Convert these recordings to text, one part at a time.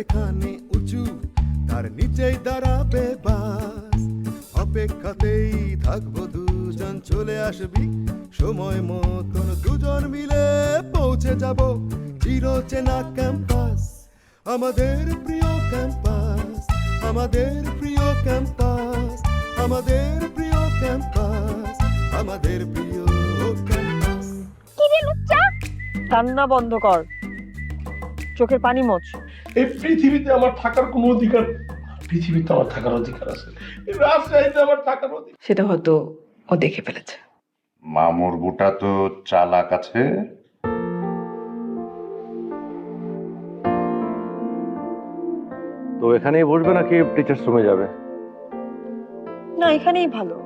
এখানে উঁচু তার নিচেই দাঁড়াবে বাস। অপেক্ষাতেই থাকব দুজন চলে আসবি। সময় মতন দুজন মিলে পৌঁছে যাব চির চেনা ক্যাম্পাস। আমাদের প্রিয় ক্যাম্পাস আমাদের প্রিয় ক্যাম্পাস আমাদের প্রিয় ক্যাম্পাস আমাদের প্রিয় ক্যাম্পাস। কান্না বন্ধ কর। চোখের পানি মোচ এই পৃথিবীতে আমার থাকার কোনো অধিকার পৃথিবীতে আমার থাকার অধিকার আছে। এই রাজশাহীতে আমার থাকার অধিকার সেটা হয়তো ও দেখে ফেলেছে। মামুর গোটা তো চালাক আছে। তো এখানেই বসবে নাকি টিচার্স রুমে যাবে? না এখানেই ভালো।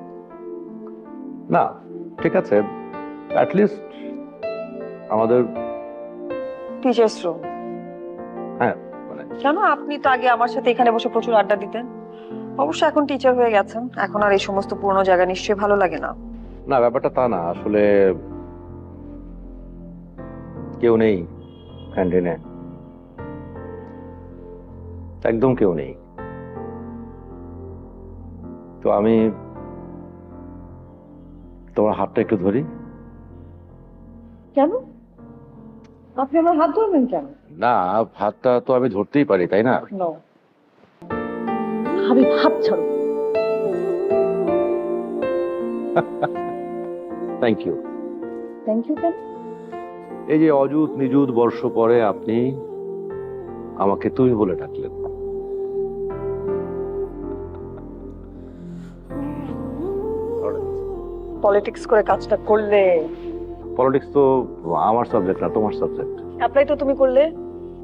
না ঠিক আছে। অ্যাটলিস্ট আমাদের টিচার্স রুম হ্যাঁ। কেন আপনি তো আগে আমার সাথে এখানে বসে প্রচুর আড্ডা দিতেন। অবশ্য এখন টিচার হয়ে গেছেন। এখন আর এই সমস্ত পুরনো জায়গা নিশ্চয়ই ভালো লাগে না। না ব্যাপারটা তা না। আসলে কেউ নেই ক্যান্টিনে একদম কেউ নেই। তো আমি তোমার হাতটা একটু ধরি। কেন? আপনি আমার হাত ধরবেন কেন? না হাতটা তো আমি ধরতেই পারি তাই না? আমি ছাড়ো থ্যাংক ইউ থ্যাংক ইউ কেন এই যে অযুত নিযুত বর্ষ পরে আপনি আমাকে তুমি বলে ডাকলেন। পলিটিক্স করে কাজটা করলে পলিটিক্স তো আমার সাবজেক্ট না তোমার সাবজেক্ট অ্যাপ্লাই তো তুমি করলে।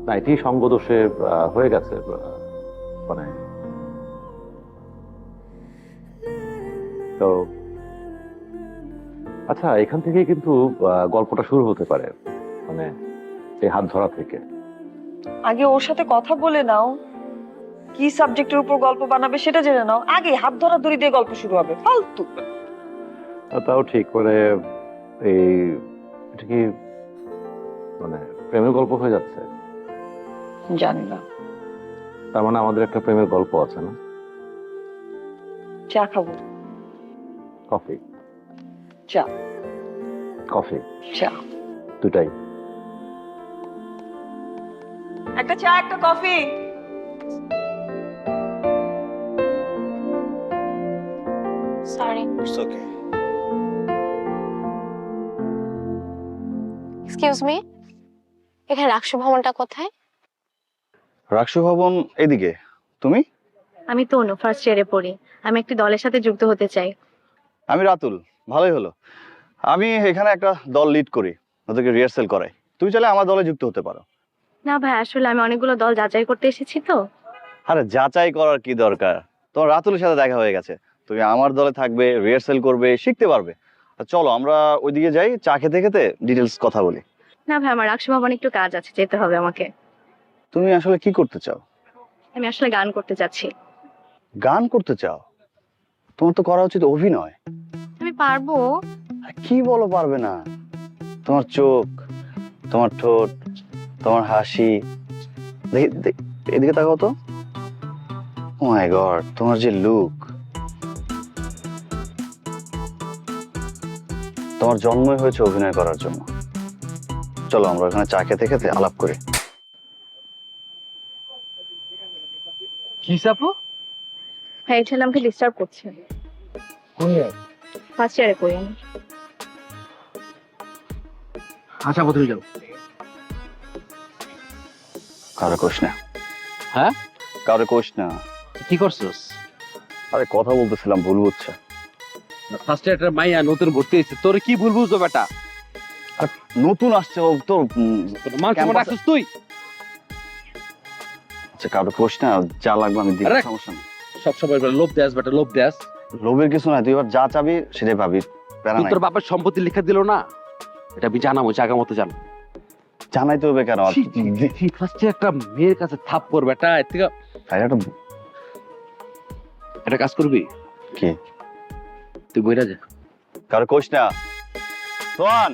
না এটি সঙ্গদোষে হয়ে গেছে মানে। তো আচ্ছা এখান থেকে কিন্তু গল্পটা শুরু হতে পারে মানে এই হাত ধরা থেকে। আগে ওর সাথে কথা বলে নাও। কি সাবজেক্টের উপর গল্প বানাবে সেটা জেনে নাও। আগে হাত ধরা দড়ি দিয়ে গল্প শুরু হবে ফালতু। তাও ঠিক মানে এই এটা কি মানে প্রেমের গল্প হয়ে যাচ্ছে? জানি না। তার মানে আমাদের একটা প্রেমের গল্প আছে না? চা খাব। কফি? চা। কফি? চা। দুটাই। একটা চা একটা coffee. Sorry it's okay excuse me এখানে রাক্ষস ভবনটা কোথায়? রাক্ষস ভবন এদিকে। তুমি? আমি তনু ফার্স্ট ইয়ারে পড়ি। আমি একটি দলের সাথে যুক্ত হতে চাই। আমি রাতুল ভালোই হলো। আমি এখানে একটা দল লিড করি ওদেরকে রিহার্সেল করাই। তুমি চাইলে আমার দলে যুক্ত হতে পারো। না ভাই আসলে আমি অনেকগুলো দল যাচাই করতে এসেছি তো। আরে যাচাই করার কি দরকার? তোমার রাতুলের সাথে দেখা হয়ে গেছে। তুমি আমার দলে থাকবে রিহার্সেল করবে শিখতে পারবে। চলো আমরা ওইদিকে যাই চা খেতে খেতে ডিটেলস কথা বলি। না ভাই আমার রাক্ষস ভবনে একটু কাজ আছে যেতে হবে আমাকে। তুমি আসলে কি করতে চাও? আমি আসলে গান করতে চাচ্ছি গান করতে চাও? তোমার তো করা উচিত অভিনয়। আমি পারব। কি বলো পারবে না? তোমার চোখ তোমার ঠোঁট তোমার হাসি। দেখি এদিকে তাকাও তো। ও মাই গড তোমার যে লুক তোমার জন্মই হয়েছে অভিনয় করার জন্য। চলো আমরা ওখানে চা খেতে খেতে আলাপ করি। কি সাপু ভাই এই ছেলে আমাকে ডিস্টার্ব করছে। ফার্স্ট ইয়ারে পড়ি আমি আচ্ছা তুমি যাও। কারও কোষ না। হ্যাঁ? কারও কোষ না। কি করছস? আরে কথা বলতেছিলাম ভুল বুঝছে। ফার্স্ট ইয়ারটা মাইয়া নতুন ভর্তি হয়েছে। তোর কি ভুল বুঝছ বেটা? নতুন আসছে ও মান সম্মান রাখছিস তুই? আচ্ছা কারও কোষ না যা লাগবে আমি দিই সমস্যা নেই। সব সময় লোভ দেস বেটা লোভ দেস লোভের কিছু না তুই এবার যা চাবি সেটাই পাবি প্যারা তুই নাই। তোর বাবার সম্পত্তি লিখে দিল না? এটা আমি জানাব জায়গা মতো জান। জানাইতে হবে কেন? ফার্স্ট একটা মেয়ের কাছে থাপ পর বেটা এর থেকে একটা কাজ করবি? কি? তুই বইরা যা কার কোষ না সোহান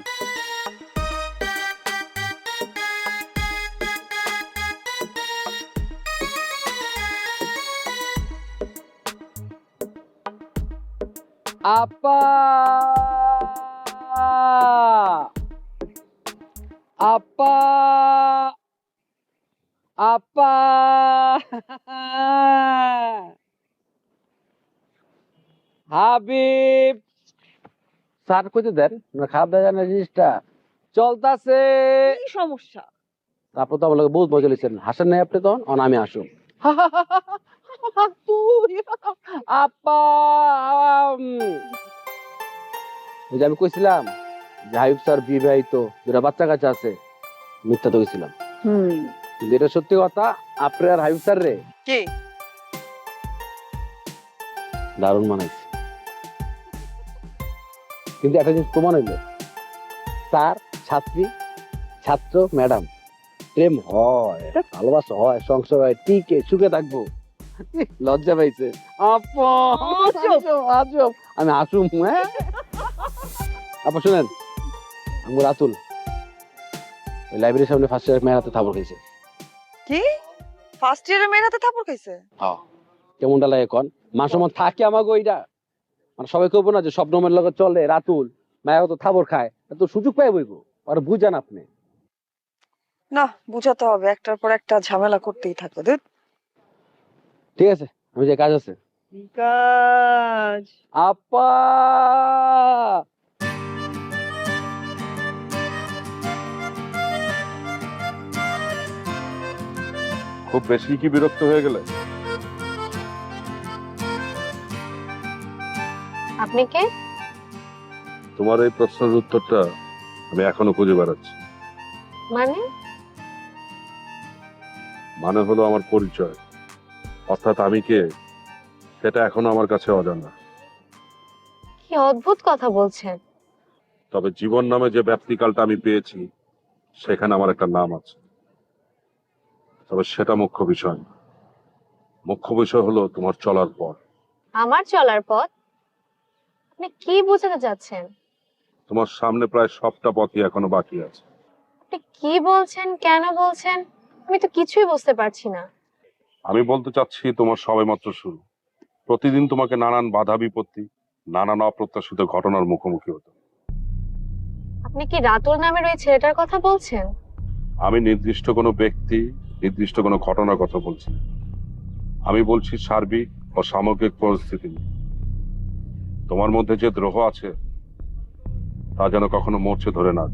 আপা আপা আপা হাবিব স্যার কইতে দেন না খারাপ দেয় না জিনিসটা। চলতাছে। কি সমস্যা? তারপর তো আমার বহুত মজা লিখছেন হাসেন নাই আপনি তখন? অন আমি আসুন। আপা ওই যে আমি কইছিলাম যে হাইব স্যার বিবাহিত দুটা বাচ্চা কাছে আছে। মিথ্যা তো কইছিলাম। হুম। কিন্তু এটা সত্যি কথা আপনি আর হাইব স্যার রে? কি? দারুণ মানাইছে। কিন্তু একটা জিনিস প্রমাণ হইল। স্যার ছাত্রী ছাত্র ম্যাডাম প্রেম হয় ভালোবাসা হয় সংসার হয় টিকে সুখে থাকব। লজ্জা পাইছে। আমি আসুম হ্যাঁ? আপা শুনেন আমি রাতুল। ওই লাইব্রেরির সামনে ফার্স্ট ইয়ার মেয়ের হাতে থাপড় খাইছে। কি? ফার্স্ট ইয়ারের মেয়ের হাতে থাপড় খাইছে? কেমনটা লাগে কন? মান সম্মান থাকে আমাকে ওইটা মানে সবাই কইবো না যে স্বপ্নমের লগে চলে রাতুল মায়া তো থাবর খায়। তো সুযোগ পাই বইবো আর বুঝান আপনি। না বুঝাতে হবে একটার পর একটা ঝামেলা করতেই থাকবে দুধ ঠিক আছে আমি যে কাজ আছে। কাজ? আপা! খুব বেশি কি বিরক্ত হয়ে গেলে? আপনি কে? তোমার এই প্রশ্নের উত্তরটা আমি এখনও খুঁজে বেড়াচ্ছি। মানে? মানে হলো আমার পরিচয়। অর্থাৎ আমি কে সেটা এখনও আমার কাছে অজানা। কি অদ্ভুত কথা বলছেন। তবে জীবন নামে যে ব্যক্তিকালটা আমি পেয়েছি সেখানে আমার একটা নাম আছে। তবে সেটা মুখ্য বিষয় মুখ্য বিষয় হলো তোমার চলার পর আমার চলার পথ? আপনি কি বোঝাতে চাচ্ছেন? তোমার সামনে প্রায় সবটা পথই এখনও বাকি আছে। আপনি কি বলছেন কেন বলছেন? আমি তো কিছুই বুঝতে পারছি না। আমি বলতে চাচ্ছি তোমার সবেমাত্র শুরু। প্রতিদিন তোমাকে নানান বাধা বিপত্তি নানান অপ্রত্যাশিত ঘটনার মুখোমুখি হতে আপনি কি রাতুল নামের ওই ছেলেটার কথা বলছেন? আমি নির্দিষ্ট কোনো ব্যক্তি নির্দিষ্ট কোনো ঘটনার কথা বলছি আমি বলছি সার্বিক ও সামগ্রিক পরিস্থিতি নিয়ে। তোমার মধ্যে যে দ্রোহ আছে তা যেন কখনো মরছে ধরে না।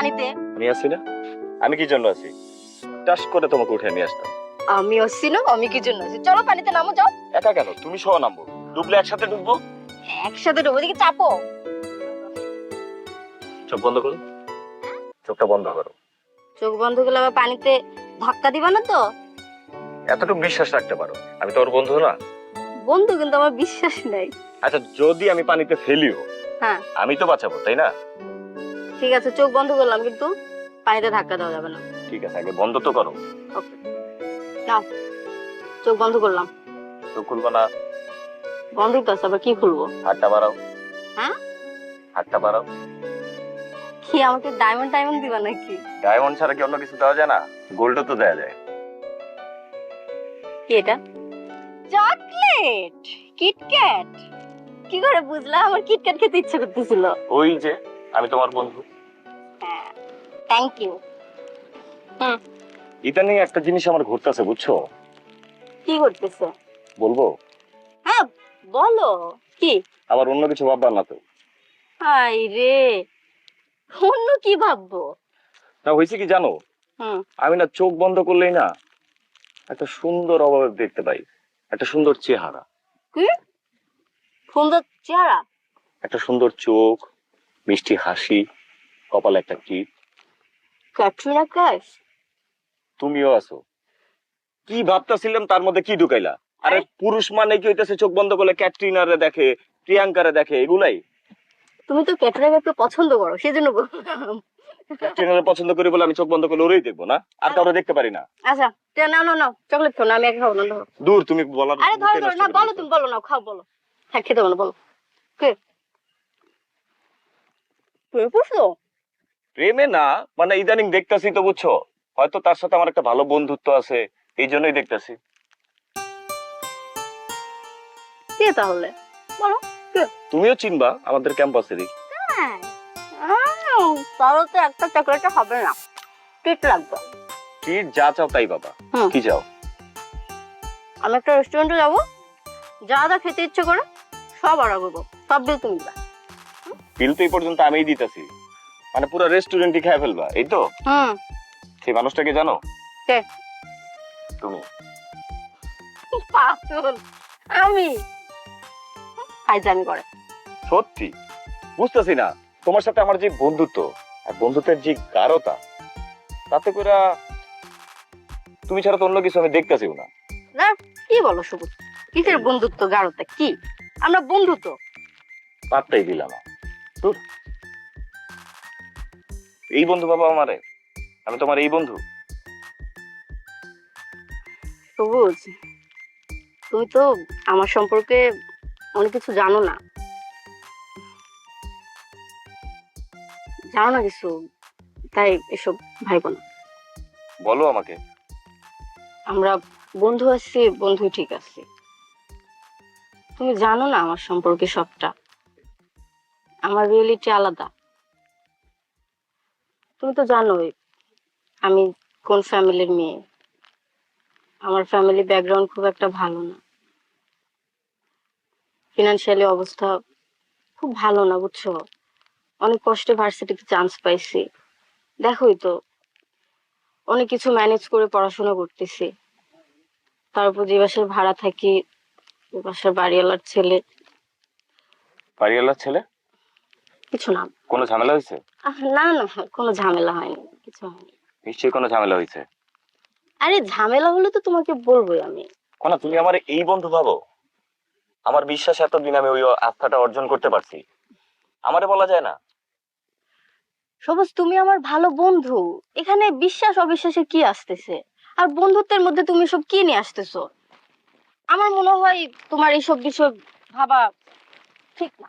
পানিতে। আমি আছি না? আমি কি জন্য আছি? টাস করে তোমাকে উঠে নিয়ে আসতাম। আমি আসছিলাম আমি কি জন্য আছি? চলো পানিতে নামো যাও। একা কেন? তুমি সহ নামবো। ডুবলে একসাথে ডুববো? একসাথে ডুবো দিকে চাপো। চোখ বন্ধ করো। চোখটা বন্ধ করো। চোখ বন্ধ করলে আবার পানিতে ধাক্কা দিবা না তো? এতটুকু বিশ্বাস রাখতে পারো। আমি তোর বন্ধু না। বন্ধু কিন্তু আমার বিশ্বাস নাই। আচ্ছা যদি আমি পানিতে ফেলিও হ্যাঁ। আমি তো বাঁচাবো তাই না? ঠিক আছে চোখ বন্ধ করলাম কিন্তু পানিতে ধাক্কা দেওয়া যাবে না। ঠিক আছে আগে বন্ধ তো করো। ওকে। নাও চোখ বন্ধ করলাম। চোখ খুলবো না? বন্ধ করতে আবার কি খুলবো? হাতটা বাড়াও। হ্যাঁ? হাতটা বাড়াও। কি আমাকে ডায়মন্ড ডায়মন্ড দিবা নাকি? ডায়মন্ড ছাড়া কি অন্য কিছু দেওয়া যায় না? গোল্ডও তো দেওয়া যায়। কি এটা? চকলেট! কিটক্যাট কি করে বুঝলা আমার কিটক্যাট খেতে ইচ্ছে করতেছিল। ওই যে আমি তোমার বন্ধু। হ্যাঁ থ্যাংক ইউ ইদানিং একটা জিনিস আমার ঘুরতেছে বুঝছ? কি করতেছে বলব? হ্যাঁ বলো। কি? আবার অন্য কিছু ভাববা না তো। রে অন্য কি ভাববো? না হয়েছে কি জানো? আমি না চোখ বন্ধ করলেই না একটা সুন্দর অভাব দেখতে পাই। একটা সুন্দর চেহারা। কি? সুন্দর চেহারা? একটা সুন্দর চোখ মিষ্টি হাসি কপালে একটা টিপ ক্যাটরিনা কাইফ তুমিও আছো। কি ভাবতাছিলাম তার মধ্যে কি ঢুকাইলা? আরে পুরুষ মানে কি হইতেছে চোখ বন্ধ করলে ক্যাটরিনারে দেখে প্রিয়াঙ্কারে দেখে এগুলাই? তুমি তো ক্যাটরিনাকে পছন্দ করো সেজন্য বললাম। ক্যাটরিনারে পছন্দ করি বলে আমি চোখ বন্ধ করলে ওরই দেখব না? আর কাউরে দেখতে পারি না। আচ্ছা তে নাও নাও নাও চকলেট খাও না আমি একা খাব না। ধরো দূর তুমি বলার আরে ধরো ধরো না বলো তুমি বলো না খাও বলো। হ্যাঁ খেতে বলো বলো। কে? তুমি বুঝছ প্রেমে না মানে ইদানিং দেখতাছি তো বুঝছ? হয়তো তার সাথে আমার একটা ভালো বন্ধুত্ব আছে এই জন্যই দেখতাছি। কে তাহলে? বলো তুমিও চিনবা আমাদের ক্যাম্পাসেরই। হ্যাঁ। তাহলে তো একটা চকলেট হবে না। টিট লাগবে। ট্রিট যা চাও তাই বাবা কি চাও? আমি একটা রেস্টুরেন্টে যাব। যা যা খেতে ইচ্ছে করে সব অর্ডার করব। সব বিল তুমি দিবা। বিল তো এই পর্যন্ত আমিই দিতেছি। মানে পুরো রেস্টুরেন্টই খেয়ে ফেলবা এই তো? হুম সেই মানুষটাকে জানো? কে? তুমি। পাগল। আমি। ফাইজামি করে। সত্যি? বুঝতেছি না। তোমার সাথে আমার যে বন্ধুত্ব আর বন্ধুত্বের যে গাঢ়তা তাতে করে তুমি ছাড়া তো অন্য কিছু আমি দেখতেছিও না। না কি বলো সবুজ কিসের বন্ধুত্ব গাঢ়তা? কি? আমরা বন্ধু তো। পাত্তাই দিলাম না। এই বন্ধু বাবা আমারে আমি তোমার এই বন্ধু। সবুজ তুমি তো আমার সম্পর্কে অনেক কিছু জানো না। জানো না কিছু? তাই এসব ভাইব না। বলো আমাকে। আমরা বন্ধু আছি বন্ধু ঠিক আছে। তুমি জানো না আমার সম্পর্কে সবটা। আমার রিয়েলিটি আলাদা। তুমি তো জানোই, আমি কোন ফ্যামিলির মেয়ে। আমার ফ্যামিলি ব্যাকগ্রাউন্ড খুব একটা ভালো না। ফিনান্সিয়ালি অবস্থা খুব ভালো না, বুঝছ? অনেক কষ্টে ভার্সিটিতে চান্স পাইছি। দেখোই তো, অনেক কিছু ম্যানেজ করে পড়াশোনা করতেছি। তারপর যে বাসায় ভাড়া থাকি বাসার বাড়িওয়ালার ছেলে। বাড়িওয়ালার ছেলে? কিছু না। কোনো ঝামেলা হয়েছে? না না কোনো ঝামেলা হয়নি কিছু হয়নি। নিশ্চয়ই কোনো ঝামেলা হয়েছে? আরে ঝামেলা হলে তো তোমাকে বলবোই আমি। কোনা তুমি আমার এই বন্ধু ভাবো। আমার বিশ্বাস এতদিন আমি ওই আস্থাটা অর্জন করতে পারছি। আমারে বলা যায় না। সবুজ তুমি আমার ভালো বন্ধু। এখানে বিশ্বাস অবিশ্বাসে কি আসতেছে? আর বন্ধুত্বের মধ্যে তুমি সব কি নিয়ে আসতেছো? আমার মনে হয় তোমার এইসব বিষয় ভাবা ঠিক না।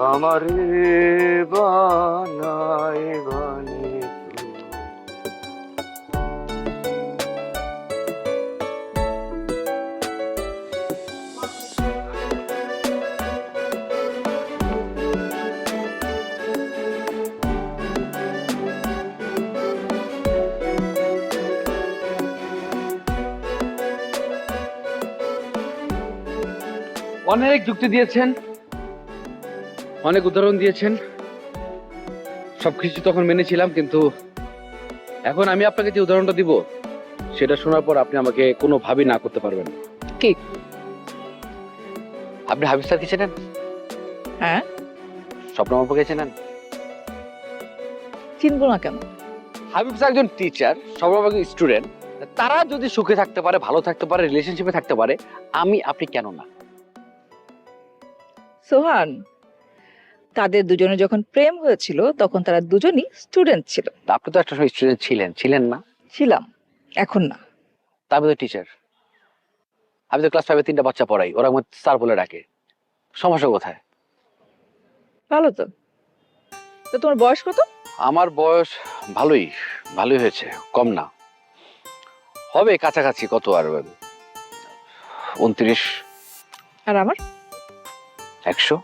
আমার বানাই বানি অনেক যুক্তি দিয়েছেন। অনেক উদাহরণ দিয়েছেন। সবকিছু তখন মেনেছিলাম কিন্তু এখন আমি আপনাকে যে উদাহরণটা দিব সেটা শোনার পর আপনি আমাকে কোনোভাবেই না করতে পারবেন। কি? আপনি হাবিব স্যারকে চেনেন? হ্যাঁ। স্বপ্ন আমাকে চেনেন? চিনবো না কেন? হাবিব স্যার একজন টিচার সর্বভাগ স্টুডেন্ট তারা যদি সুখে থাকতে পারে ভালো থাকতে পারে রিলেশনশিপে থাকতে পারে আমি আপনি কেন না? সোহান তাদের দুজনে যখন প্রেম হয়েছিল তখন তারা দুজনই স্টুডেন্ট ছিল। আপনি তো একটা সময় স্টুডেন্ট ছিলেন ছিলেন না? ছিলাম এখন না। আমি তো টিচার আমি তো ক্লাস ফাইভে তিনটা বাচ্চা পড়াই ওরা আমার স্যার বলে ডাকে। সমস্যা কোথায়? ভালো তো। তো তোমার বয়স কত? আমার বয়স ভালোই ভালোই হয়েছে কম না। হবে কাছাকাছি কত আর? উনত্রিশ। আর আমার? একশো।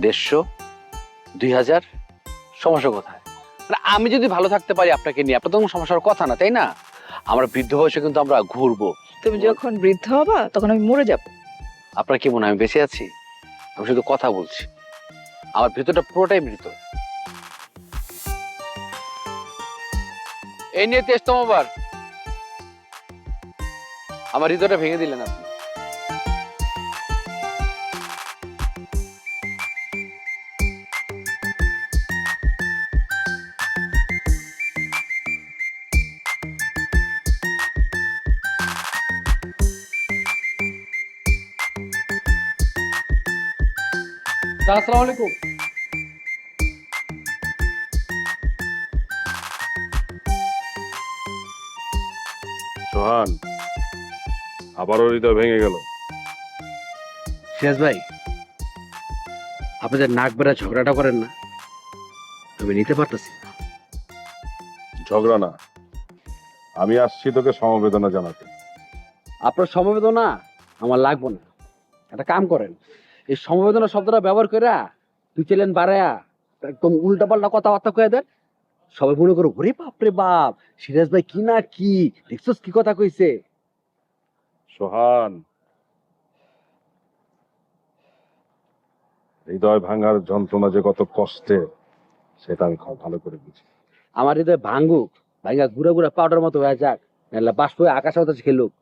দেড়শো দুই হাজার সমস্যা কোথায় মানে আমি যদি ভালো থাকতে পারি আপনাকে নিয়ে আপনার তো সমস্যার কথা না তাই না? আমরা বৃদ্ধ বয়সে কিন্তু আমরা ঘুরবো। তুমি যখন বৃদ্ধ হবা তখন আমি মরে যাব। আপনার কি মনে হয় আমি বেঁচে আছি? আমি শুধু কথা বলছি। আমার ভিতরটা পুরোটাই মৃত। এই নিয়ে তেস্তমবার আমার হৃদয়টা ভেঙে দিলেন আপনি। আসসালামু আলাইকুম। সোহান আবারও হৃদয় ভেঙে গেল। সিরাজ ভাই আপনি যে নাক বেড়া ঝগড়াটা করেন না আমি নিতে পারতেছি ঝগড়া না আমি আসছি তোকে সমবেদনা জানাতে। আপনার সমবেদনা আমার লাগবে না। একটা কাম করেন। এই সমবেদনা শব্দটা ব্যবহার করে তুই ছিলেন বাড়ায়া একদম উল্টা পাল্টা কথাবার্তা কয়ে দেন। সবাই মনে করো ওরে বাপ রে বাপ সিরাজ ভাই কি না কি? দেখছস কি কথা কইছে? সোহান হৃদয় ভাঙার যন্ত্রণা যে কত কষ্টে সেটা আমি খুব ভালো করে বুঝি। আমার হৃদয় ভাঙ্গুক ভাঙ্গা ঘুরে ঘুরে পাউডার মতো হয়ে যাক নাহলে বাষ্প হয়ে আকাশ বাতাস খেলুক।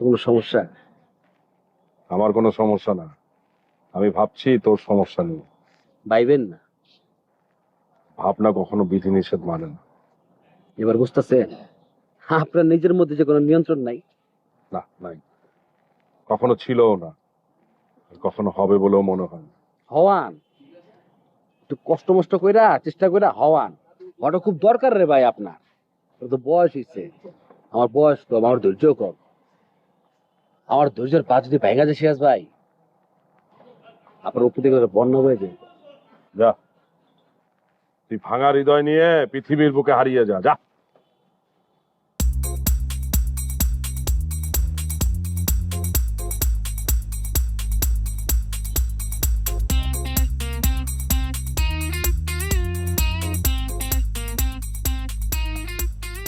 কোনো সমস্যা? আমার কোনো সমস্যা না। আমি ভাবছি তোর সমস্যা নেই বাইবেন না। ভাবনা কখনো বিধিনিষেধ মানে না। এবার বুঝতেছেন? আপনার নিজের মধ্যে যে কোনো নিয়ন্ত্রণ নাই। না নাই। কখনো ছিল না। কখনো হবে বলেও মনে হয় না। হওয়ান। একটু কষ্ট মষ্ট কইরা চেষ্টা কইরা হওয়ান। ওটা খুব দরকার রে ভাই আপনার। তো বয়স হয়েছে আমার বয়স কম আমার ধৈর্য কম। আমার ধৈর্যের পা যদি ভেঙে যায় সিরাজ ভাই আপনার উপর থেকে বন্যা হয়ে যায়। যা। তুই ভাঙা হৃদয় নিয়ে পৃথিবীর বুকে হারিয়ে যা যা।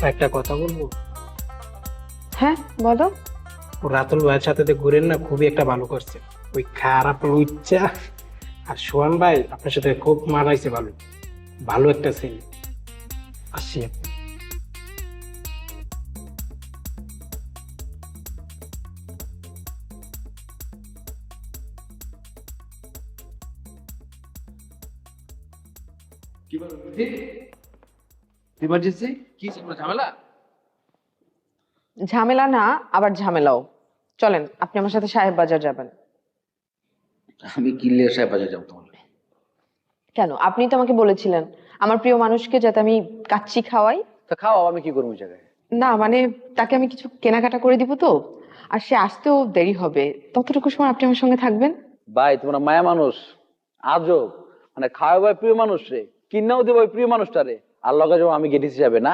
একটা কথা বলব? হ্যাঁ বলো। ও রাতুল ভাইয়ের সাথে ঘুরেন না খুবই একটা ভালো করছে। ওই খারাপ লুচ্চা। আর সোহান ভাই আপনার সাথে খুব মানাইছে ভালো। ভালো একটা ছেলে। আসি আপনি। ইমার্জেন্সি কি ঝামেলা? ঝামেলা না আবার ঝামেলাও। চলেন আপনি আমার সাথে সাহেব বাজার যাবেন। আমি কিনলে সাহেব বাজার যাব তাহলে কেন? আপনি তো আমাকে বলেছিলেন আমার প্রিয় মানুষকে যাতে আমি কাচ্চি খাওয়াই। তা খাও আমি কি করব ওই জায়গায়? না মানে তাকে আমি কিছু কেনাকাটা করে দিব তো আর সে আসতেও দেরি হবে। ততটুকু সময় আপনি আমার সঙ্গে থাকবেন? ভাই তোমরা মায়া মানুষ আজব। মানে খাওয়া ভাই প্রিয় মানুষ রে কিনাও দেবো ওই প্রিয় মানুষটা রে। আর লগে যাব আমি গেটিস যাবে না?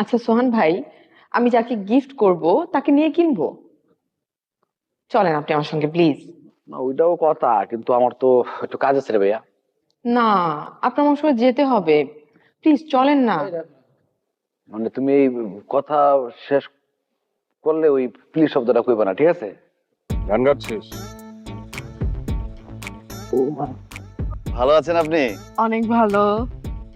আচ্ছা সোহান ভাই আমি যাকে গিফট করব তাকে নিয়ে কিনবো? চলেন আপনি আমার সঙ্গে প্লিজ না ওইটাও কথা কিন্তু আমার তো একটু কাজ আছে রে ভাইয়া। না আপনার আমার সঙ্গে যেতে হবে। প্লিজ চলেন না। মানে তুমি এই কথা শেষ করলে ওই প্লিজ শব্দটা কইবা না ঠিক আছে? গান গাচ্ছিস ভালো আছেন আপনি? অনেক ভালো।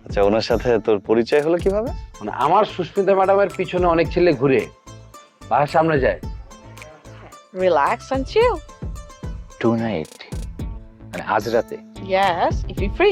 আচ্ছা ওনার সাথে তোর পরিচয় হলো কীভাবে? মানে আমার সুস্মিতা ম্যাডামের পিছনে অনেক ছেলে ঘুরে বাসার সামনে যায়। Relax and chill two night মানে আজ রাতে ইয়েস ইফ ইউ ফ্রি